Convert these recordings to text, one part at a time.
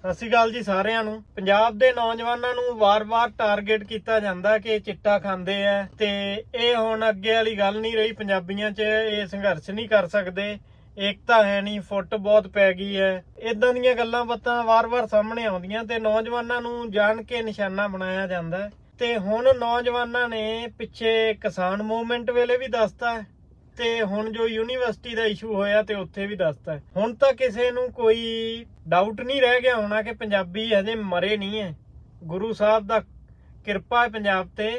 ਸਤਿ ਸ਼੍ਰੀ ਅਕਾਲ ਜੀ ਸਾਰਿਆਂ ਨੂੰ। ਪੰਜਾਬ ਦੇ ਨੌਜਵਾਨਾਂ ਨੂੰ ਵਾਰ-ਵਾਰ ਟਾਰਗੇਟ ਕੀਤਾ ਜਾਂਦਾ ਕਿ ਚਿੱਟਾ ਖਾਂਦੇ ਆ ਤੇ ਇਹ ਹੁਣ ਅੱਗੇ ਵਾਲੀ ਗੱਲ ਨਹੀਂ ਰਹੀ। ਪੰਜਾਬੀਆਂ 'ਚ ਇਹ ਸੰਘਰਸ਼ ਨਹੀਂ ਕਰ ਸਕਦੇ। ਏਕਤਾ ਹੈ ਨਹੀਂ, ਫੁੱਟ ਬਹੁਤ ਪੈ ਗਈ ਹੈ। ਇਦਾਂ ਦੀਆਂ ਗੱਲਾਂ ਬਾਤਾਂ ਵਾਰ-ਵਾਰ ਸਾਹਮਣੇ ਆਉਂਦੀਆਂ ਤੇ ਨੌਜਵਾਨਾਂ ਨੂੰ ਜਾਣ ਕੇ ਨਿਸ਼ਾਨਾ ਬਣਾਇਆ ਜਾਂਦਾ ਤੇ ਹੁਣ ਨੌਜਵਾਨਾਂ ਨੇ ਪਿੱਛੇ ਕਿਸਾਨ ਮੂਵਮੈਂਟ ਵੇਲੇ ਵੀ ਦੱਸਤਾ ਤੇ ਹੁਣ ਜੋ ਯੂਨੀਵਰਸਿਟੀ ਦਾ ਇਸ਼ੂ ਹੋਇਆ ਤੇ ਉੱਥੇ ਵੀ ਦੱਸਤਾ ਹੁਣ ਤਾਂ ਕਿਸੇ ਨੂੰ ਕੋਈ ਡਾਊਟ ਨਹੀਂ ਰਹਿ ਗਿਆ ਹੋਣਾ ਕਿ ਪੰਜਾਬੀ ਹਜੇ ਮਰੇ ਨਹੀਂ ਹੈ। ਗੁਰੂ ਸਾਹਿਬ ਦਾ ਕਿਰਪਾ ਹੈ ਪੰਜਾਬ ਤੇ।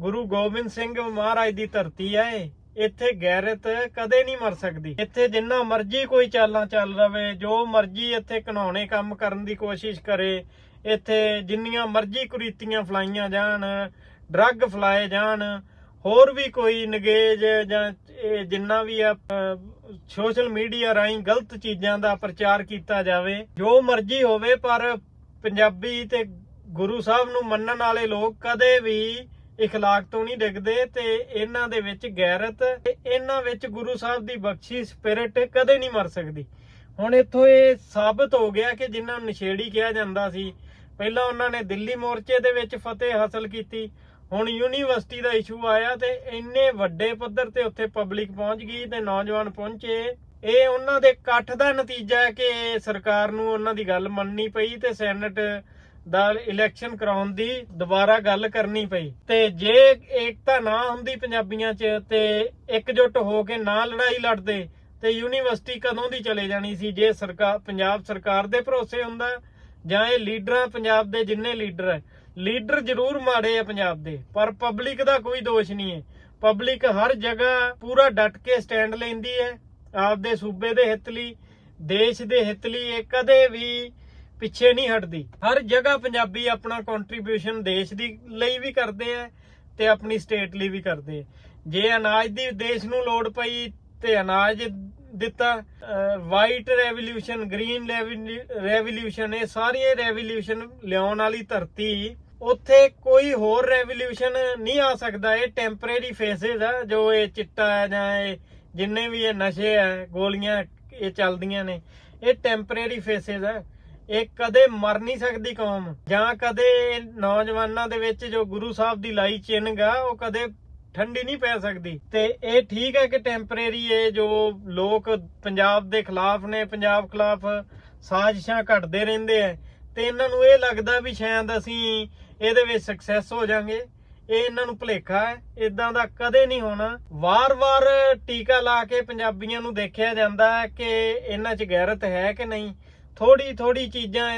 ਗੁਰੂ ਗੋਬਿੰਦ ਸਿੰਘ ਮਹਾਰਾਜ ਦੀ ਧਰਤੀ ਹੈ ਇੱਥੇ ਗੈਰਤ ਕਦੇ ਨਹੀਂ ਮਰ ਸਕਦੀ। ਇੱਥੇ ਜਿੰਨਾ ਮਰਜ਼ੀ ਕੋਈ ਚਾਲਾਂ ਚੱਲ ਰਵੇ, ਜੋ ਮਰਜ਼ੀ ਇੱਥੇ ਘਨਾਉਣੇ ਕੰਮ ਕਰਨ ਦੀ ਕੋਸ਼ਿਸ਼ ਕਰੇ, ਇੱਥੇ ਜਿੰਨੀਆਂ ਮਰਜ਼ੀ ਕੁਰੀਤੀਆਂ ਫਲਾਈਆਂ ਜਾਣ, ਡਰੱਗ ਫਲਾਏ ਜਾਣ, ਹੋਰ ਵੀ ਕੋਈ ਨਗੇਜ ਜਾਂ ਇਹ ਜਿੰਨਾ ਵੀ ਆ ਸੋਸ਼ਲ ਮੀਡੀਆ ਰਾਹੀਂ ਗਲਤ ਚੀਜ਼ਾਂ ਦਾ ਪ੍ਰਚਾਰ ਕੀਤਾ ਜਾਵੇ, ਜੋ ਮਰਜ਼ੀ ਹੋਵੇ, ਪਰ ਪੰਜਾਬੀ ਤੇ ਗੁਰੂ ਸਾਹਿਬ ਨੂੰ ਮੰਨਣ ਵਾਲੇ ਲੋਕ ਕਦੇ ਵੀ ਇਖਲਾਕ ਤੋਂ ਨਹੀਂ ਡਿੱਗਦੇ ਤੇ ਇਹਨਾਂ ਦੇ ਵਿੱਚ ਗੈਰਤ ਇਹਨਾਂ ਵਿੱਚ ਗੁਰੂ ਸਾਹਿਬ ਦੀ ਬਖਸ਼ੀ ਸਪਿਰਟ ਕਦੇ ਨਹੀਂ ਮਰ ਸਕਦੀ। ਹੁਣ ਇੱਥੋਂ ਇਹ ਸਾਬਤ ਹੋ ਗਿਆ ਕਿ ਜਿਨ੍ਹਾਂ ਨੂੰ ਨਸ਼ੇੜੀ ਕਿਹਾ ਜਾਂਦਾ ਸੀ, ਪਹਿਲਾਂ ਉਹਨਾਂ ਨੇ ਦਿੱਲੀ ਮੋਰਚੇ ਦੇ ਵਿੱਚ ਫਤਿਹ ਹਾਸਲ ਕੀਤੀ ਹੁਣ ਯੂਨੀਵਰਸਿਟੀ ਦਾ ਇਸ਼ੂ ਆਇਆ ਤੇ ਇੰਨੇ ਵੱਡੇ ਪੱਧਰ ਤੇ ਉੱਥੇ ਪਬਲਿਕ ਪਹੁੰਚ ਗਈ ਤੇ ਨੌਜਵਾਨ ਪਹੁੰਚੇ। ਇਹ ਉਹਨਾਂ ਦੇ ਇਕੱਠ ਦਾ ਨਤੀਜਾ ਹੈ ਕਿ ਸਰਕਾਰ ਨੂੰ ਉਹਨਾਂ ਦੀ ਗੱਲ ਮੰਨਣੀ ਪਈ ਤੇ ਸੈਨੇਟ ਦਾ ਇਲੈਕਸ਼ਨ ਕਰਾਉਣ ਦੀ ਦੁਬਾਰਾ ਗੱਲ ਕਰਨੀ ਪਈ। ਤੇ ਜੇ ਏਕਤਾ ਨਾ ਹੁੰਦੀ ਪੰਜਾਬੀਆਂ 'ਚ ਤੇ ਇਕਜੁੱਟ ਹੋ ਕੇ ਨਾ ਲੜਾਈ ਲੜਦੇ ਤੇ ਯੂਨੀਵਰਸਿਟੀ ਕਦੋਂ ਦੀ ਚਲੇ ਜਾਣੀ ਸੀ? ਜੇ ਸਰਕਾਰ ਪੰਜਾਬ ਸਰਕਾਰ ਦੇ ਭਰੋਸੇ ਹੁੰਦਾ ਜਾਂ ਇਹ ਲੀਡਰਾਂ ਪੰਜਾਬ ਦੇ ਜਿੰਨੇ ਲੀਡਰ ਹੈ ਲੀਡਰ ਜ਼ਰੂਰ ਮਾੜੇ ਆ ਪੰਜਾਬ ਦੇ, ਪਰ ਪਬਲਿਕ ਦਾ ਕੋਈ ਦੋਸ਼ ਨਹੀਂ ਹੈ। ਪਬਲਿਕ ਹਰ ਜਗ੍ਹਾ ਪੂਰਾ ਡਟ ਕੇ ਸਟੈਂਡ ਲੈਂਦੀ ਹੈ। ਆਪਦੇ ਸੂਬੇ ਦੇ ਹਿੱਤ ਲਈ, ਦੇਸ਼ ਦੇ ਹਿੱਤ ਲਈ ਇਹ ਕਦੇ ਵੀ ਪਿੱਛੇ ਨਹੀਂ ਹਟਦੀ। ਹਰ ਜਗ੍ਹਾ ਪੰਜਾਬੀ ਆਪਣਾ ਕੰਟਰੀਬਿਊਸ਼ਨ ਦੇਸ਼ ਦੀ ਲਈ ਵੀ ਕਰਦੇ ਆ ਤੇ ਆਪਣੀ ਸਟੇਟ ਲਈ ਵੀ ਕਰਦੇ ਆ। ਜੇ ਅਨਾਜ ਦੀ ਦੇਸ਼ ਨੂੰ ਲੋੜ ਪਈ ਤੇ ਅਨਾਜ ਦਿੱਤਾ। ਵਾਈਟ ਰੈਵੋਲੂਸ਼ਨ ਗ੍ਰੀਨ ਰੈਵੋਲੂਸ਼ਨ ਇਹ ਸਾਰੀਆਂ ਰੈਵੋਲੂਸ਼ਨ ਲਿਆਉਣ ਵਾਲੀ ਧਰਤੀ। ਉੱਥੇ ਕੋਈ ਹੋਰ ਰੈਵੋਲੂਸ਼ਨ ਨਹੀਂ ਆ ਸਕਦਾ। ਇਹ ਟੈਂਪਰੇਰੀ ਫੇਸਿਸ ਆ, ਜੋ ਇਹ ਚਿੱਟਾ ਹੈ ਜਾਂ ਇਹ ਜਿੰਨੇ ਵੀ ਇਹ ਨਸ਼ੇ ਆ, ਗੋਲੀਆਂ ਇਹ ਚੱਲਦੀਆਂ ਨੇ। ਇਹ ਟੈਂਪਰੇਰੀ ਫੇਸਿਸ ਆ। ਇਹ ਕਦੇ ਮਰ ਨਹੀਂ ਸਕਦੀ ਕੌਮ। ਜਾਂ ਕਦੇ ਨੌਜਵਾਨਾਂ ਦੇ ਵਿੱਚ ਜੋ ਗੁਰੂ ਸਾਹਿਬ ਦੀ ਲਾਈ ਚਿੰਨ੍ਹ ਆ, ਉਹ ਕਦੇ ਠੰਡੀ ਨਹੀਂ ਪੈ ਸਕਦੀ। ਤੇ ਇਹ ਠੀਕ ਹੈ ਕਿ ਟੈਂਪਰੇਰੀ ਇਹ ਜੋ ਲੋਕ ਪੰਜਾਬ ਦੇ ਖਿਲਾਫ ਨੇ, ਪੰਜਾਬ ਖਿਲਾਫ ਸਾਜ਼ਿਸ਼ਾਂ ਘੜਦੇ ਰਹਿੰਦੇ ਆ, ਤੇ ਇਹਨਾਂ ਨੂੰ ਇਹ ਲੱਗਦਾ ਵੀ ਸ਼ਾਇਦ ਅਸੀਂ ਇਹਦੇ ਵਿੱਚ ਸਕਸੈਸ ਹੋ ਜਾਾਂਗੇ। ਇਹ ਇਹਨਾਂ ਨੂੰ ਭੁਲੇਖਾ ਹੈ ਇਦਾਂ ਦਾ ਕਦੇ ਨਹੀਂ ਹੋਣਾ। ਵਾਰ-ਵਾਰ ਟੀਕਾ ਲਾ ਕੇ ਪੰਜਾਬੀਆਂ ਨੂੰ ਦੇਖਿਆ ਜਾਂਦਾ ਹੈ ਕਿ ਇਹਨਾਂ 'ਚ ਗੈਰਤ ਹੈ ਕਿ ਨਹੀਂ। ਥੋੜੀ ਥੋੜੀ ਚੀਜ਼ਾਂ